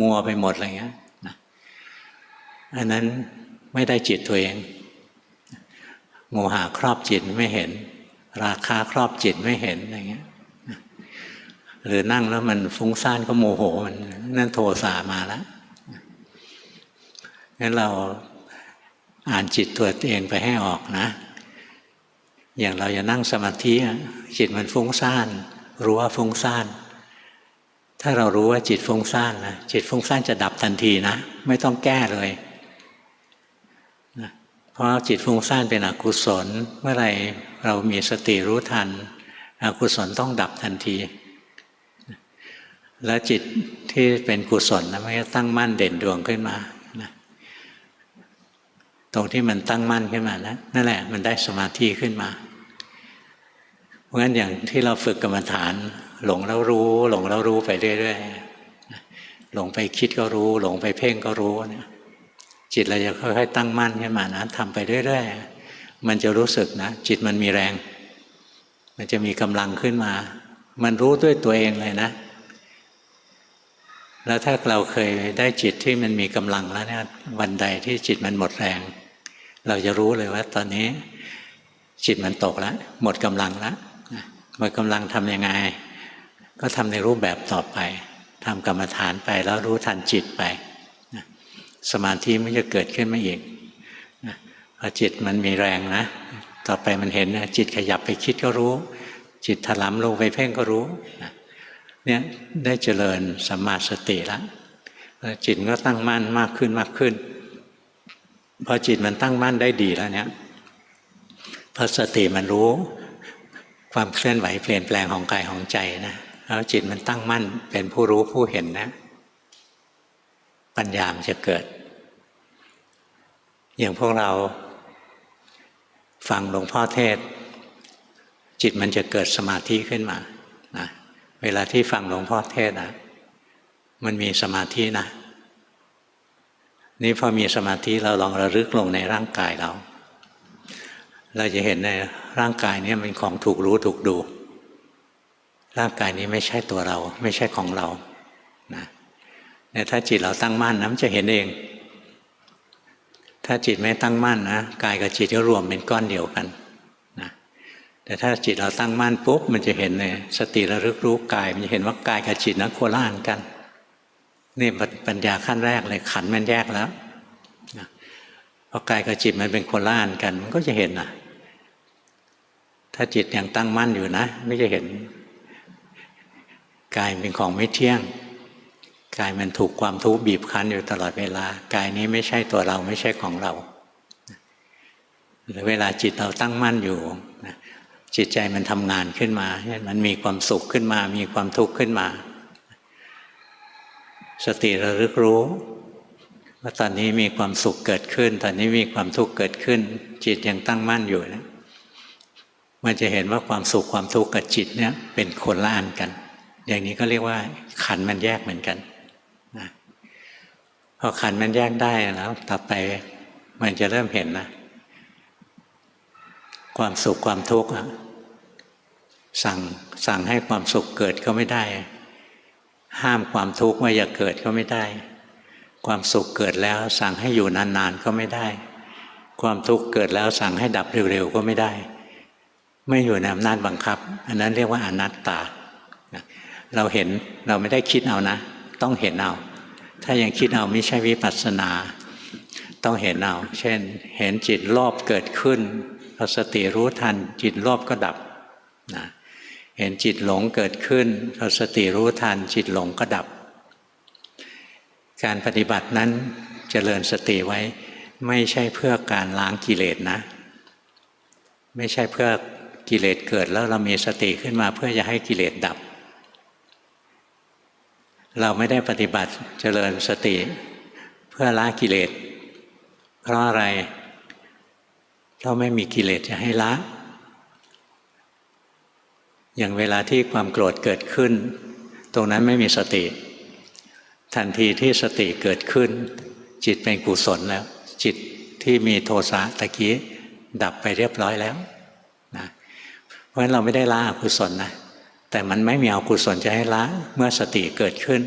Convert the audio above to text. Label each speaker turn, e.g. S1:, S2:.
S1: มัวไปหมดอะไรเงี้ยนะอันนั้นไม่ได้จิตตัวเองโมหะครอบจิตไม่เห็น ราคาครอบจิตไม่เห็นอะไรเงี้ยหรือนั่งแล้วมันฟุ้งซ่านก็โมโหมันนั่นโทสะมาแล้วงั้นเราอ่านจิตตัวเองไปให้ออกนะ อย่างเราจะนั่งสมาธิจิตมันฟุ้งซ่าน รู้ว่าฟุ้งซ่าน ถ้าเรารู้ว่าจิตฟุ้งซ่านนะจิตฟุ้งซ่านจะดับทันทีนะ ไม่ต้องแก้เลยนะเพราะจิตฟุ้งซ่านเป็นอกุศล เมื่อไหร่เรามีสติรู้ทัน อกุศลต้องดับทันที แล้วจิตที่เป็นกุศลนะมันจะตั้งมั่นเด่นดวงขึ้นมานะตรงที่มันตั้งมั่นขึ้นมานะนั่นแหละมันได้สมาธิขึ้นมา เพราะฉะนั้นอย่างที่เราฝึกกรรมฐาน หลงแล้วรู้ หลงแล้วรู้ไปเรื่อยๆหลงไปคิดก็รู้ หลงไปเพ่งก็รู้เนี่ยจิตเราจะค่อยๆตั้งมั่นขึ้นมานะทำไปเรื่อยๆมันจะรู้สึกนะ จิตมันมีแรง มันจะมีกำลังขึ้นมา มันรู้ด้วยตัวเองเลยนะ แล้วถ้าเราเคยได้จิตที่มันมีกำลังแล้วเนี่ยวันใดที่จิตมันหมดแรง เราจะรู้เลยว่า ตอนนี้จิตมันตกแล้วหมดกำลังแล้ว มดกำลังทำยังไง ก็ทำในรูปแบบต่อไปทำกรรมฐานไปแล้วรู้ทันจิตไปสมาธิมันจะเกิดขึ้นมาอีกพอจิตมันมีแรงนะ ต่อไปมันเห็นนะจิตขยับไปคิดก็รู้ จิตถลำลงไปเพ่งก็รู้เนี่ยได้เจริญสัมมาสติแล้วจิตก็ตั้งมั่นมากขึ้นมากขึ้น พอจิตมันตั้งมั่นได้ดีแล้วเนี่ยพอสติมันรู้ ความเคลื่อนไหวเปลี่ยนแปลงของกายของใจนะแล้วจิตมันตั้งมั่นเป็นผู้รู้ผู้เห็นนะ ปัญญามจะเกิด อย่างพวกเราฟังหลวงพ่อเทศ จิตมันจะเกิดสมาธิขึ้นมานะเวลาที่ฟังหลวงพ่อเทศนะมันมีสมาธินะ นี่พอมีสมาธิเราลองระลึกลงในร่างกายเรา เราจะเห็นในร่างกายนี้เป็นของถูกรู้ถูกดู ร่างกายนี้ไม่ใช่ตัวเรา ไม่ใช่ของเรานะแต่ถ้าจิตเราตั้งมั่นนะมันจะเห็นเอง ถ้าจิตไม่ตั้งมั่นนะกายกับจิตก็รวมเป็นก้อนเดียวกันนะแต่ถ้าจิตเราตั้งมั่นปุ๊บมันจะเห็นเลยสติระลึกรู้กาย มันจะเห็นว่ากายกับจิตนะโคล่านกันนี่ปัญญาขั้นแรกเลยขันมันแยกแล้วพอกายกับจิตมันเป็นโคล่านกัน มันก็จะเห็นนะ ถ้าจิตยังตั้งมั่นอยู่นะไม่จะเห็นกายเป็นของไม่เที่ยงกายมันถูกความทุกข์บีบคั้นอยู่ตลอดเวลากายนี้ไม่ใช่ตัวเราไม่ใช่ของเราหรือเวลาจิตเราตั้งมั่นอยู่จิตใจมันทำงานขึ้นมามันมีความสุขขึ้นมา มีความทุกข์ขึ้นมา สติระลึกรู้ว่าตอนนี้มีความสุขเกิดขึ้น ตอนนี้มีความทุกข์เกิดขึ้น จิตยังตั้งมั่นอยู่นะ มันจะเห็นว่าความสุขความทุกข์กับจิตเนี่ยเป็นคนละอันกัน อย่างนี้ก็เรียกว่า ขันมันแยกเหมือนกันนะพอขันมันแยกได้แล้วต่อไปมันจะเริ่มเห็นนะ ความสุขความทุกข์สั่งสั่งให้ความสุขเกิดก็ไม่ได้ ห้ามความทุกข์ว่าอย่าเกิดก็ไม่ได้ ความสุขเกิดแล้ว สั่งให้อยู่นานๆก็ไม่ได้ ความทุกข์เกิดแล้วสั่งให้ดับเร็วๆก็ไม่ได้ ไม่อยู่ในอำนาจบังคับ อันนั้นเรียกว่าอนัตตา เราเห็นเราไม่ได้คิดเอานะ ต้องเห็นเอา ถ้ายังคิดเอาไม่ใช่วิปัสสนา ต้องเห็นเอา เช่น เห็นจิตรอบเกิดขึ้นพอสติรู้ทัน จิตรอบก็ดับนะเห็นจิตหลงเกิดขึ้นพอสติรู้ทัน จิตหลงก็ดับ การปฏิบัตินั้นจเจริญสติไว้ ไม่ใช่เพื่อการล้างกิเลสนะ ไม่ใช่เพื่อ กิเลสเกิดแล้วเรามีสติขึ้นมาเพื่อจะให้กิเลสดับ เราไม่ได้ปฏิบัติเจริญสติ เพื่อละกิเลส เพราะอะไร เพราะไม่มีกิเลสจะให้ละ อย่างเวลาที่ความโกรธเกิดขึ้น ตรงนั้นไม่มีสติ ทันทีที่สติเกิดขึ้น จิตเป็นกุศลแล้ว จิตที่มีโทสะตะกี้ดับไปเรียบร้อยแล้ว ราะฉะนั้นเราไม่ได้ละอกุศลนะแต่มันไม่มีอกุศลจะให้ละเมื่อสติเกิดขึ้น